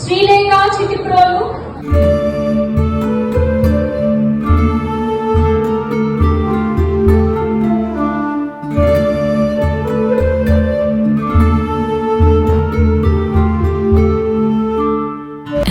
Srilekha Chitiprolu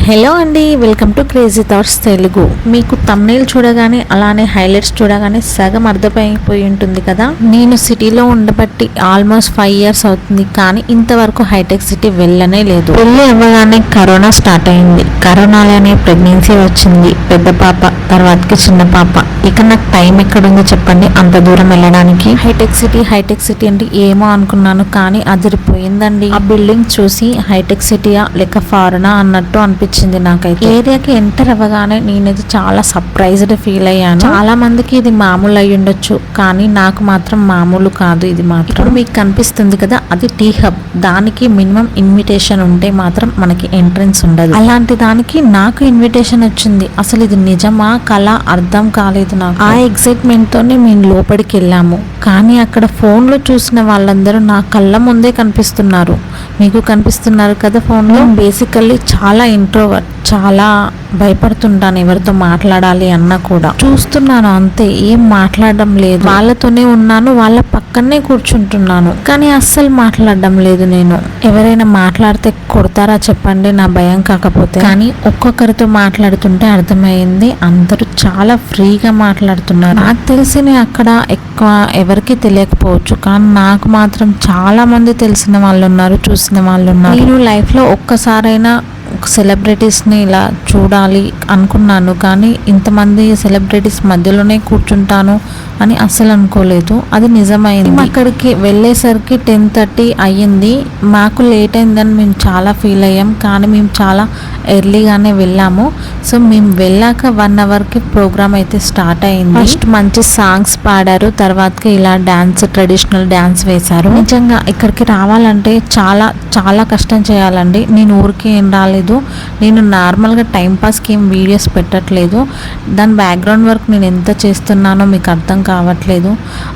hello అండి. Welcome to crazy thoughts Telugu. మీకు thumbnail చూడగానే అలానే హైలైట్స్ చూడగానే సగం అర్థమైపోయి ఉంటుంది కదా? నేను సిటీలో ఉండబట్టి ఆల్మోస్ట్ ఫైవ్ ఇయర్స్ అవుతుంది. కానీ ఇంతవరకు హైటెక్ సిటీ వెళ్ళనే లేదు. వెళ్ళి అవ్వగానే కరోనా స్టార్ట్ అయింది. కరోనాలోనే ప్రెగ్నెన్సీ వచ్చింది. పెద్ద పాప తర్వాతకి చిన్న పాప. ఇక నాకు టైం ఎక్కడుందో చెప్పండి. అంత దూరం వెళ్ళడానికి? హైటెక్ సిటీ హైటెక్ సిటీ అంటే ఏమో అనుకున్నాను. కానీ అదిరిపోయిందండి. ఆ బిల్డింగ్ చూసి హైటెక్ సిటీయా లేక ఫారెనా అన్నట్టు అనిపించింది నాకు. నాకైతే. ఏరియాకి ఎంటర్ అవ్వగానే నేనైతే చాలా సర్ప్రైజ్డ్ ఫీల్ అయ్యాను. చాలా మందికి ఇది మామూలు అయి ఉండొచ్చు కానీ నాకు మాత్రం మామూలు కాదు ఇది మాత్రం. ఇప్పుడు మీకు కనిపిస్తుంది కదా అది టీ హబ్. దానికి మినిమం ఇన్విటేషన్ ఉంటే మాత్రం మనకి ఎంట్రన్స్ ఉండదు. అలాంటి దానికి నాకు ఇన్విటేషన్ వచ్చింది. అసలు ఇది నిజమా కళ అర్థం కాలేదు నాకు. ఆ ఎక్సైట్మెంట్ తోనే మేము లోపలికి వెళ్ళాము. కానీ అక్కడ ఫోన్లో చూసిన వాళ్ళందరూ నా కళ్ళ ముందే కనిపిస్తున్నారు. మీకు కనిపిస్తున్నారు కదా ఫోన్లో బేసికల్లీ చాలా ఇంట్రోవర్ట్ చాలా భయపడుతుంటాను ఎవరితో మాట్లాడాలి అన్నా కూడా. చూస్తున్నాను అంతే ఏం మాట్లాడడం లేదు. వాళ్ళతోనే ఉన్నాను వాళ్ళ పక్కనే కూర్చుంటున్నాను. కానీ అస్సలు మాట్లాడడం లేదు నేను. ఎవరైనా మాట్లాడితే కొడతారా చెప్పండి నా భయం కాకపోతే. కానీ ఒక్కొక్కరితో మాట్లాడుతుంటే అర్థమైంది అందరూ చాలా ఫ్రీగా మాట్లాడుతున్నారు. నాకు తెలిసి నేను అక్కడ ఎక్కువ ఎవరికి తెలియకపోవచ్చు. కానీ నాకు మాత్రం చాలా మంది తెలిసిన వాళ్ళు ఉన్నారు చూసిన వాళ్ళు ఉన్నారు. నేను లైఫ్లో ఒక్కసారైనా సెలబ్రిటీస్ని ఇలా చూడాలి అనుకున్నాను. కానీ ఇంతమంది సెలబ్రిటీస్ మధ్యలోనే కూర్చుంటాను. అని అస్సలు అనుకోలేదు. అది నిజమైంది. అక్కడికి వెళ్ళేసరికి టెన్ థర్టీ అయ్యింది. మాకు లేట్ అయిందని మేము చాలా ఫీల్ అయ్యాం. కానీ మేము చాలా ఎర్లీగానే వెళ్ళాము. సో మేము వెళ్ళాక వన్ అవర్కి ప్రోగ్రామ్ అయితే స్టార్ట్ అయింది. ఫస్ట్ మంచి సాంగ్స్ పాడారు. తర్వాతకి ఇలా డ్యాన్స్ ట్రెడిషనల్ డ్యాన్స్ వేశారు. నిజంగా ఇక్కడికి రావాలంటే చాలా చాలా కష్టం చేయాలండి. నేను ఊరికి ఏం రాలేదు. నేను నార్మల్గా టైంపాస్కి ఏం వీడియోస్ పెట్టట్లేదు. దాని బ్యాక్గ్రౌండ్ వర్క్ నేను ఎంత చేస్తున్నానో మీకు అర్థం కావట్లేదు.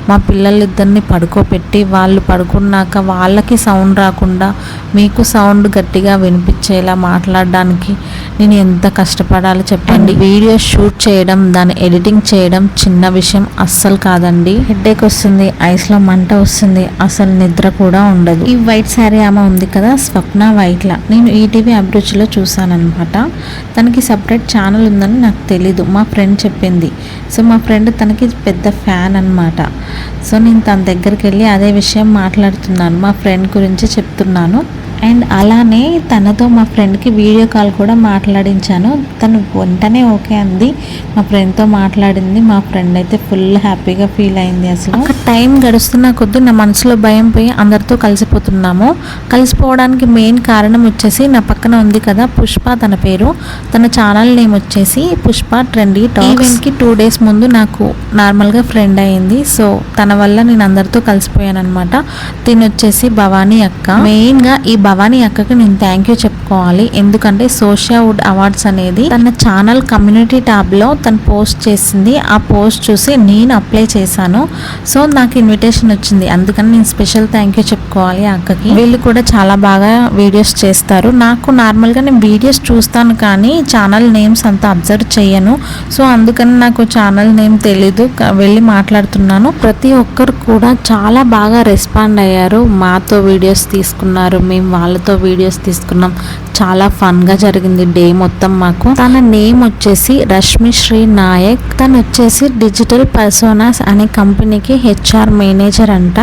మా పిల్లలిద్దరిని పడుకోబెట్టి వాళ్ళు పడుకున్నాక వాళ్ళకి సౌండ్ రాకుండా మీకు సౌండ్ గట్టిగా వినిపించేలా మాట్లాడడానికి నేను ఎంత కష్టపడాలో చెప్పండి. వీడియో షూట్ చేయడం దాన్ని ఎడిటింగ్ చేయడం చిన్న విషయం అస్సలు కాదండి. హెడ్ఏక్ వస్తుంది ఐస్లో మంట వస్తుంది అసలు నిద్ర కూడా ఉండదు. ఈ వైట్ శారీ ఆమె ఉంది కదా స్వప్న వైట్లా. నేను ఈటీవీ అభిరుచిలో చూసానమాట తనకి సపరేట్ ఛానల్ ఉందని నాకు తెలీదు. మా ఫ్రెండ్ చెప్పింది. సో మా ఫ్రెండ్ తనకి పెద్ద ఫ్యాన్ అన్నమాట సో నేను తన దగ్గరికి వెళ్ళి అదే విషయం మాట్లాడుతున్నాను. మా ఫ్రెండ్ గురించి చెప్తున్నాను. అండ్ అలానే తనతో మా ఫ్రెండ్కి వీడియో కాల్ కూడా మాట్లాడించాను. తను వెంటనే ఓకే అంది. మా ఫ్రెండ్తో మాట్లాడింది. మా ఫ్రెండ్ అయితే ఫుల్ హ్యాపీగా ఫీల్ అయింది అసలు. ఒక టైం గడుస్తున్న కొద్దీ నా మనసులో భయం పోయి అందరితో కలిసిపోతున్నాము. కలిసిపోవడానికి మెయిన్ కారణం వచ్చేసి నా పక్కన ఉంది కదా పుష్ప తన పేరు. తన ఛానల్ నేమ్ వచ్చేసి Pushpa trendy event two days ముందు నాకు నార్మల్గా ఫ్రెండ్ అయింది. సో తన వల్ల నేను అందరితో కలిసిపోయాను అనమాట తినొచ్చేసి భవానీ అక్క. మెయిన్గా ఈ భవానీ అక్కకి నేను థ్యాంక్ యూ చెప్పుకోవాలి. ఎందుకంటే సోషియా వుడ్ అవార్డ్స్ అనేది తన ఛానల్ కమ్యూనిటీ ట్యాబ్లో తను పోస్ట్ చేసింది. ఆ పోస్ట్ చూసి నేను అప్లై చేశాను. సో నాకు ఇన్విటేషన్ వచ్చింది. అందుకని నేను స్పెషల్ థ్యాంక్ యూ చెప్పుకోవాలి అక్కకి. వీళ్ళు కూడా చాలా బాగా వీడియోస్ చేస్తారు. నాకు నార్మల్గా నేను వీడియోస్ చూస్తాను కానీ ఛానల్ నేమ్స్ అంత అబ్జర్వ్ చేయను సో అందుకని నాకు ఛానల్ నేమ్ తెలీదు. వెళ్ళి మాట్లాడుతున్నాను. ప్రతి ఒక్కరు కూడా చాలా బాగా రెస్పాండ్ అయ్యారు. మాతో వీడియోస్ తీసుకున్నారు. మేము వాళ్ళతో వీడియోస్ తీసుకున్నాం. చాలా ఫన్గా జరిగింది డే మొత్తం మాకు. తన నేమ్ వచ్చేసి రష్మి శ్రీ నాయక్. తను వచ్చేసి డిజిటల్ పర్సోనాస్ అనే కంపెనీకి హెచ్ఆర్ మేనేజర్ అంట.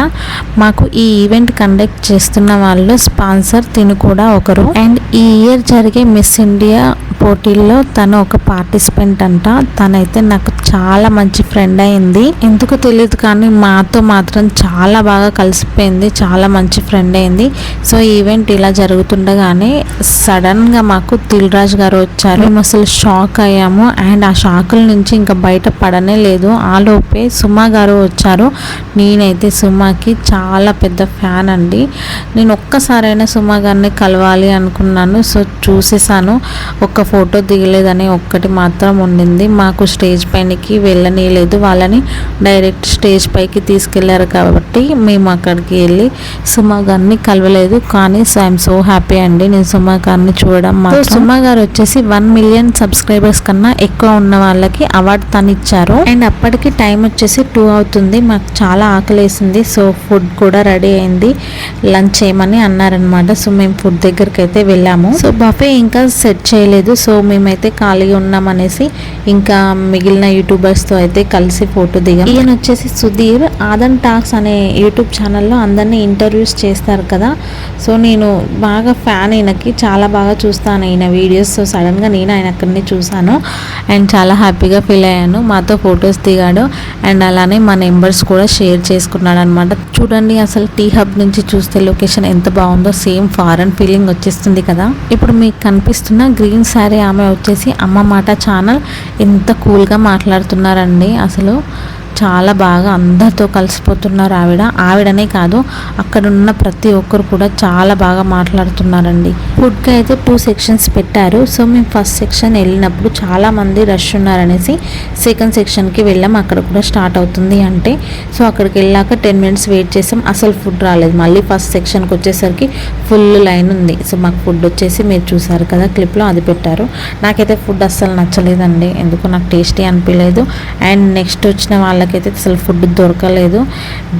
మాకు ఈ ఈవెంట్ కండక్ట్ చేస్తున్న వాళ్ళు స్పాన్సర్ తిను కూడా ఒకరు. అండ్ ఈ ఇయర్ జరిగే మిస్ ఇండియా పోటీల్లో తను ఒక పార్టిసిపెంట్ అంట. తనైతే నాకు చాలా మంచి ఫ్రెండ్ అయింది. ఎందుకు తెలియదు కానీ మాతో మాత్రం చాలా బాగా కలిసిపోయింది. చాలా మంచి ఫ్రెండ్ అయింది. సో ఈవెంట్ ఇలా జరుగుతుండగానే సడన్గా మాకు దిల్ రాజు గారు వచ్చారు. మేము అసలు షాక్ అయ్యాము. అండ్ ఆ షాకుల నుంచి ఇంకా బయట పడనే లేదు. ఆ లోపే సుమా గారు వచ్చారు. నేనైతే సుమాకి చాలా పెద్ద ఫ్యాన్ అండి. నేను ఒక్కసారైనా సుమా గారిని కలవాలి అనుకున్నాను. సో చూసేసాను. ఒక ఫోటో దిగలేదని ఒక్కటి మాత్రం ఉండింది. మాకు స్టేజ్ పైనకి వెళ్ళనీయలేదు. వాళ్ళని డైరెక్ట్ స్టేజ్ పైకి తీసుకెళ్ళారు కాబట్టి మేము అక్కడికి వెళ్ళి సుమా గారిని కలవలేదు. కానీ ఐఎమ్ సో హ్యాపీ అండి. నేను సుమా గారిని చూడడం మాత్రం. సుమ గారు వచ్చేసి వన్ మిలియన్ సబ్స్క్రైబర్స్ కన్నా ఎక్కువ ఉన్న వాళ్ళకి అవార్డు తను ఇచ్చారు అండ్ అప్పటికి టైం వచ్చేసి టూ అవుతుంది. మాకు చాలా ఆకలేసింది. సో ఫుడ్ కూడా రెడీ అయింది. లంచ్ చేయమని అన్నారనమాట సో మేము ఫుడ్ దగ్గరికి అయితే వెళ్ళాము. సో బఫే ఇంకా సెట్ చేయలేదు. సో మేమైతే ఖాళీగా ఉన్నామనేసి ఇంకా మిగిలిన యూట్యూబర్స్తో అయితే కలిసి ఫోటో దిగాం. ఈయన వచ్చేసి సుధీర్ ఆదన్ టాక్స్ అనే యూట్యూబ్ ఛానల్లో అందరినీ ఇంటర్వ్యూస్ చేస్తారు కదా. సో నేను బాగా ఫ్యాన్ ఈయనకి చాలా బాగా చూస్తాను ఈయన వీడియోస్. సో సడన్గా నేను ఆయన అక్కడిని చూశాను అండ్ చాలా హ్యాపీగా ఫీల్ అయ్యాను. మాతో ఫొటోస్ దిగాడు అండ్ అలానే మా నెంబర్స్ కూడా షేర్ చేసుకున్నాడు అనమాట చూడండి అసలు టీ హబ్ నుంచి చూస్తే లొకేషన్ ఎంత బాగుందో సేమ్ ఫారెన్ ఫీలింగ్ వచ్చేస్తుంది కదా. ఇప్పుడు మీకు కనిపిస్తున్న గ్రీన్ శారీ ఆమె వచ్చేసి అమ్మ మాట ఛానల్ ఎంత కూల్గా మాట్లాడుతున్నారండి అసలు. చాలా బాగా అందరితో కలిసిపోతున్నారు ఆవిడ. ఆవిడనే కాదు అక్కడ ఉన్న ప్రతి ఒక్కరు కూడా చాలా బాగా మాట్లాడుతున్నారండి. ఫుడ్కి అయితే టూ సెక్షన్స్ పెట్టారు. సో మేము ఫస్ట్ సెక్షన్ వెళ్ళినప్పుడు చాలామంది రష్ ఉన్నారనేసి సెకండ్ సెక్షన్కి వెళ్ళాం. అక్కడ కూడా స్టార్ట్ అవుతుంది అంటే. సో అక్కడికి వెళ్ళాక టెన్ మినిట్స్ వెయిట్ చేసాం. అసలు ఫుడ్ రాలేదు. మళ్ళీ ఫస్ట్ సెక్షన్కి వచ్చేసరికి ఫుల్ లైన్ ఉంది. సో మాకు ఫుడ్ వచ్చేసి మీరు చూసారు కదా క్లిప్లో అది పెట్టారు. నాకైతే ఫుడ్ అస్సలు నచ్చలేదండి. ఎందుకు నాకు టేస్టీ అనిపించలేదు అండ్ నెక్స్ట్ వచ్చిన వాళ్ళకైతే అసలు ఫుడ్ దొరకలేదు.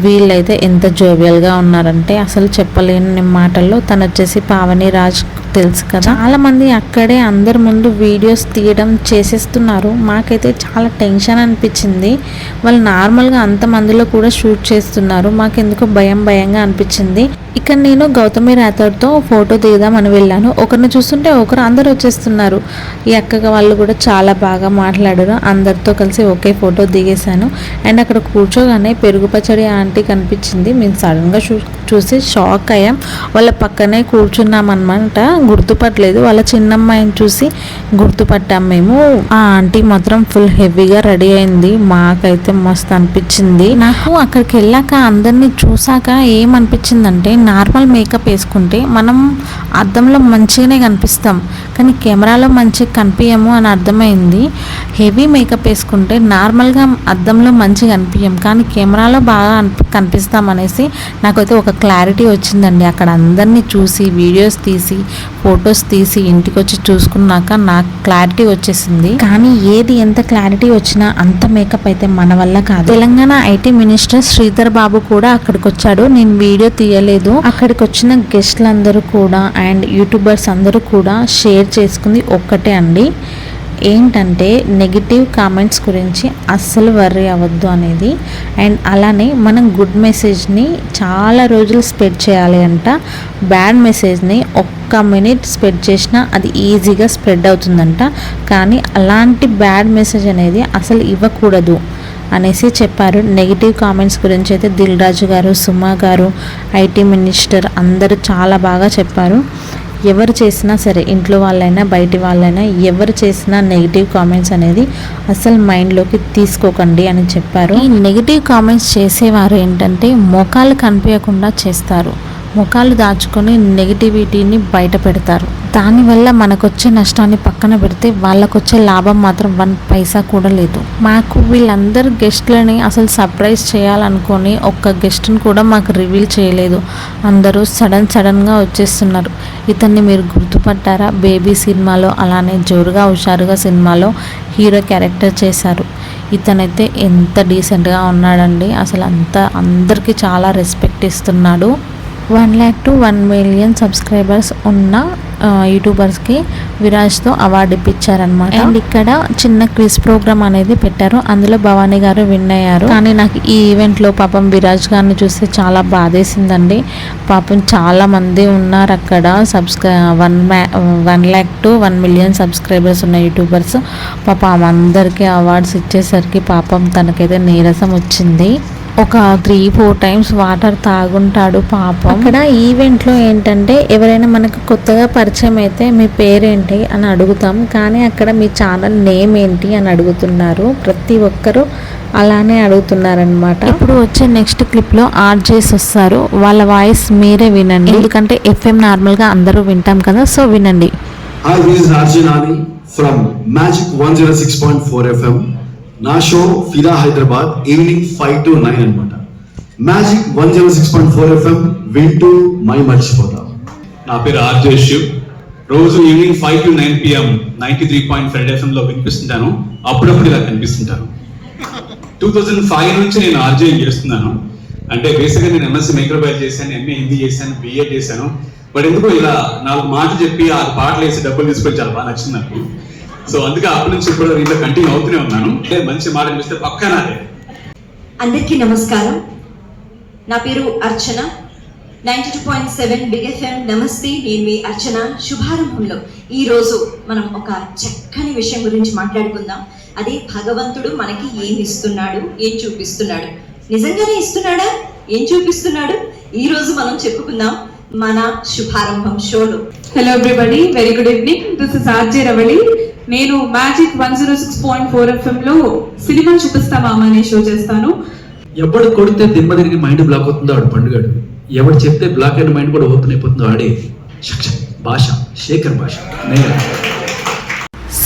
వీళ్ళైతే ఎంత జోబియల్గా ఉన్నారంటే అసలు చెప్పలేని మాటల్లో తను వచ్చేసి పావని రాజ్ తెలుసు కదా. చాలా మంది అక్కడే అందరి ముందు వీడియోస్ తీయడం చేసేస్తున్నారు. మాకైతే చాలా టెన్షన్ అనిపించింది. వాళ్ళు నార్మల్గా అంత మందిలో కూడా షూట్ చేస్తున్నారు. మాకెందుకో భయం భయంగా అనిపించింది. ఇక్కడ నేను గౌతమి రాథోడ్తో ఫోటో దిగుదామని వెళ్ళాను. ఒకరిని చూస్తుంటే ఒకరు అందరు వచ్చేస్తున్నారు. ఈ అక్కగా వాళ్ళు కూడా చాలా బాగా మాట్లాడారు. అందరితో కలిసి ఒకే ఫోటో దిగేశాను. అండ్ అక్కడ కూర్చోగానే పెరుగు పచ్చడి ఆంటీ కనిపించింది. మేము సడన్గా చూ చూసి షాక్ అయ్యాం. వాళ్ళ పక్కనే కూర్చున్నాం అనమాట గుర్తుపట్టలేదు. వాళ్ళ చిన్నమ్మాయిని చూసి గుర్తుపట్టాం మేము. ఆ ఆంటీ మాత్రం ఫుల్ హెవీగా రెడీ అయింది. మాకైతే మస్తు అనిపించింది. నాకు అక్కడికి వెళ్ళాక అందరినీ చూసాక ఏమనిపించిందంటే నార్మల్ మేకప్ వేసుకుంటే మనం అద్దంలో మంచిగానే కనిపిస్తాం. కానీ కెమెరాలో మంచిగా కనిపించము అని అర్థమైంది. హెవీ మేకప్ వేసుకుంటే నార్మల్గా అద్దంలో మంచిగా కనిపించం కానీ కెమెరాలో బాగా అనిపి కనిపిస్తాం అనేసి నాకైతే ఒక క్లారిటీ వచ్చిందండి. అక్కడ అందరినీ చూసి వీడియోస్ తీసి ఫొటోస్ తీసి ఇంటికి వచ్చి చూసుకున్నాక నాకు క్లారిటీ వచ్చేసింది. కానీ ఏది ఎంత క్లారిటీ వచ్చినా అంత మేకప్ అయితే మన వల్ల కాదు. తెలంగాణ ఐటీ మినిస్టర్ శ్రీధర్ బాబు కూడా అక్కడికి వచ్చాడు నేను వీడియో తీయలేదు. అక్కడికి వచ్చిన గెస్ట్లందరూ కూడా అండ్ యూట్యూబర్స్ అందరూ కూడా షేర్ చేసుకుంది ఒక్కటే అండి. ఏంటంటే నెగిటివ్ కామెంట్స్ గురించి అస్సలు వర్రీ అవ్వద్దు అనేది. అండ్ అలానే మనం గుడ్ మెసేజ్ని చాలా రోజులు స్ప్రెడ్ చేయాలి అంట. బ్యాడ్ మెసేజ్ని ఒక్క మినిట్ స్ప్రెడ్ చేసినా అది ఈజీగా స్ప్రెడ్ అవుతుందంట. కానీ అలాంటి బ్యాడ్ మెసేజ్ అనేది అసలు ఇవ్వకూడదు అనేసి చెప్పారు. నెగిటివ్ కామెంట్స్ గురించి అయితే దిల్ రాజు గారు సుమా గారు ఐటీ మినిస్టర్ అందరూ చాలా బాగా చెప్పారు. ఎవరు చేసినా సరే ఇంట్లో వాళ్ళైనా బయటి వాళ్ళైనా ఎవరు చేసినా నెగిటివ్ కామెంట్స్ అనేది అసలు మైండ్లోకి తీసుకోకండి అని చెప్పారు. ఈ నెగిటివ్ కామెంట్స్ చేసేవారు ఏంటంటే మొఖాలు కనిపించకుండా చేస్తారు. ముఖాలు దాచుకొని నెగిటివిటీని బయట పెడతారు. దానివల్ల మనకొచ్చే నష్టాన్ని పక్కన పెడితే వాళ్ళకొచ్చే లాభం మాత్రం వన్ పైసా కూడా లేదు. మాకు వీళ్ళందరు గెస్ట్లని అసలు సర్ప్రైజ్ చేయాలనుకొని ఒక్క గెస్ట్ని కూడా మాకు రివీల్ చేయలేదు. అందరూ సడన్ సడన్గా వచ్చేస్తున్నారు. ఇతన్ని మీరు గుర్తుపట్టారా? బేబీ సినిమాలో అలానే జోరుగా హుషారుగా సినిమాలో హీరో క్యారెక్టర్ చేశారు. ఇతనైతే ఎంత డీసెంట్గా ఉన్నాడండి. అసలు అంత అందరికీ చాలా రెస్పెక్ట్ ఇస్తున్నాడు. One lakh to one million subscribers ఉన్న యూట్యూబర్స్కి విరాజ్తో అవార్డు ఇప్పించారనమాట అండ్ ఇక్కడ చిన్న క్విజ్ ప్రోగ్రామ్ అనేది పెట్టారు. అందులో భవానీ గారు విన్ అయ్యారు. కానీ నాకు ఈ ఈవెంట్లో పాపం విరాజ్ గారిని చూస్తే చాలా బాధేసిందండి. పాపం చాలా మంది ఉన్నారు అక్కడ. సబ్స్క్రై వన్ మ్యా one lakh to one million subscribers ఉన్న యూట్యూబర్స్ పాపం అందరికీ అవార్డ్స్ ఇచ్చేసరికి పాపం తనకైతే నీరసం వచ్చింది. ఒక త్రీ ఫోర్ టైమ్స్ వాటర్ తాగుంటాడు పాపం. అక్కడ ఈవెంట్లో ఏంటంటే ఎవరైనా మనకు కొత్తగా పరిచయం అయితే మీ పేరేంటి అని అడుగుతాం. కానీ అక్కడ మీ ఛానల్ నేమ్ ఏంటి అని అడుగుతున్నారు. ప్రతి ఒక్కరు అలానే అడుగుతున్నారనమాట ఇప్పుడు వచ్చే నెక్స్ట్ క్లిప్లో ఆర్జేస్ వస్తారు. వాళ్ళ వాయిస్ మీరే వినండి. ఎందుకంటే ఎఫ్ఎం నార్మల్గా అందరూ వింటాం కదా సో వినండి. This is Arjun Ani from Magic 106.4 FM. నా show Fida Hyderabad evening five to nine అనమాట magic one zero six point four FM వింటూ మై మర్చిపోతాం నా పేరు ఆర్జే శివ్. రోజు evening five to nine PM ninety three point five FM లో వినిపిస్తుంటాను. అప్పుడప్పుడు ఇలా కనిపిస్తుంటాను. టూ థౌజండ్ ఫైవ్ నుంచి నేను ఆర్జేఎం చేస్తున్నాను. అంటే బేసిక్గా నేను ఎంఎస్సీ మైక్రోబయాలజీ చేశాను ఎంఏ హిందీ చేశాను బిఏ చేశాను. బట్ ఎందుకో ఇలా నాలుగు మాటలు చెప్పి ఆరు పాటలు వేసి డబ్బులు తీసుకొని చాలా బాగా నచ్చింది నాకు. సో అందుకే అప్పటి నుంచి ఇప్పుడు ఇంట్లో కంటిన్యూ అవుతూనే ఉన్నాను. అంటే మంచి మాట అనిపిస్తే పక్కన అదే. అందరికీ నమస్కారం. నా పేరు Archana. Ninety two point seven big FM నమస్తే. నేను మీ అర్చన శుభారంభంలో. ఈ రోజు మనం ఒక చక్కని విషయం గురించి మాట్లాడుకుందాం. అదే భగవంతుడు మనకి ఏం ఇస్తున్నాడు ఏం చూపిస్తున్నాడు? నిజంగానే ఇస్తున్నాడా? ఏం చూపిస్తున్నాడు? ఈ రోజు మనం చెప్పుకుందాం మన శుభారంభం షోలో. Hello everybody very good evening this is RJ Ravali నేను magic one zero six point four FM లో సినిమా చూపిస్తా మామ అనే షో చేస్తాను. ఎవడు కొడితే దిమ్మ తిరిగి మైండ్ బ్లాక్ అవుతుందో ఆడు పండుగాడు. ఎవడు చెప్తే బ్లాక్ అయిన మైండ్ కూడా ఓపెన్ అయిపోతుందో ఆడే. భాష శేఖర్ భాష. నేను.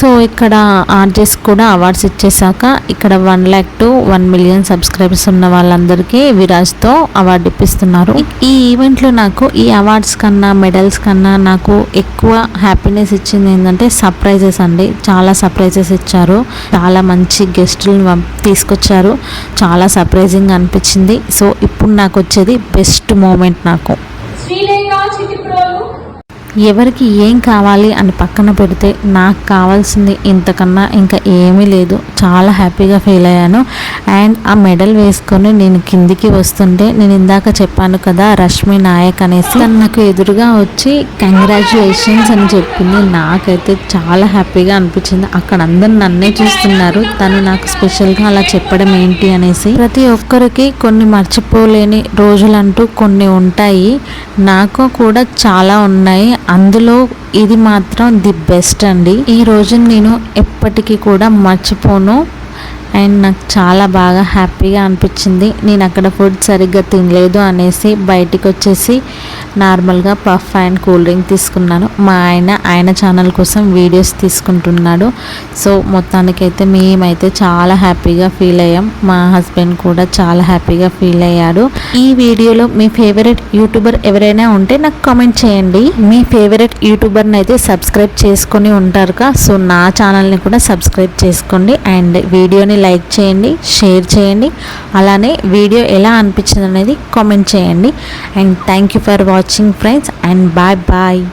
సో ఇక్కడ ఆర్జెస్ కూడా అవార్డ్స్ ఇచ్చేసాక ఇక్కడ one lakh to one million subscribers ఉన్న వాళ్ళందరికీ విరాజ్తో అవార్డు ఇప్పిస్తున్నారు. ఈ ఈవెంట్లో నాకు ఈ అవార్డ్స్ కన్నా మెడల్స్ కన్నా నాకు ఎక్కువ హ్యాపీనెస్ ఇచ్చింది ఏంటంటే సర్ప్రైజెస్ అండి. చాలా సర్ప్రైజెస్ ఇచ్చారు. చాలా మంచి గెస్టులను తీసుకొచ్చారు. చాలా సర్ప్రైజింగ్ అనిపించింది. సో ఇప్పుడు నాకు వచ్చేది బెస్ట్ మూమెంట్ నాకు. శ్రీలేఖ చిటిప్రోలు ఎవరికి ఏం కావాలి అని పక్కన పెడితే నాకు కావాల్సింది ఇంతకన్నా ఇంకా ఏమీ లేదు. చాలా హ్యాపీగా ఫీల్ అయ్యాను. అండ్ ఆ మెడల్ వేసుకొని నేను కిందికి వస్తుంటే నేను ఇందాక చెప్పాను కదా రష్మి నాయక్ అనేసి. నాకు ఎదురుగా వచ్చి కంగ్రాచులేషన్స్ అని చెప్పింది. నాకైతే చాలా హ్యాపీగా అనిపించింది. అక్కడ అందరు నన్నే చూస్తున్నారు. తను నాకు స్పెషల్గా అలా చెప్పడం ఏంటి అనేసి. ప్రతి ఒక్కరికి కొన్ని మర్చిపోలేని రోజులంటూ కొన్ని ఉంటాయి. నాకు కూడా చాలా ఉన్నాయి. అందులో ఇది మాత్రం ది బెస్ట్ అండి. ఈ రోజు నేను ఎప్పటికీ కూడా మర్చిపోను. అండ్ నాకు చాలా బాగా హ్యాపీగా అనిపించింది. నేను అక్కడ ఫుడ్ సరిగ్గా తినలేదు అనేసి బయటికి వచ్చేసి నార్మల్గా పఫ్ అండ్ కూల్ డ్రింక్ తీసుకున్నాను. మా ఆయన ఆయన ఛానల్ కోసం వీడియోస్ తీసుకుంటున్నాడు. సో మొత్తానికైతే మేమైతే చాలా హ్యాపీగా ఫీల్ అయ్యాం. మా హస్బెండ్ కూడా చాలా హ్యాపీగా ఫీల్ అయ్యాడు. ఈ వీడియోలో మీ ఫేవరెట్ యూట్యూబర్ ఎవరైనా ఉంటే నాకు కామెంట్ చేయండి. మీ ఫేవరెట్ యూట్యూబర్ని అయితే సబ్స్క్రైబ్ చేసుకొని ఉంటారుగా సో నా ఛానల్ని కూడా సబ్స్క్రైబ్ చేసుకోండి. అండ్ వీడియోని లైక్ చేయండి షేర్ చేయండి. అలానే వీడియో ఎలా అనిపించింది అనేది కామెంట్ చేయండి. And thank you for watching friends and bye bye.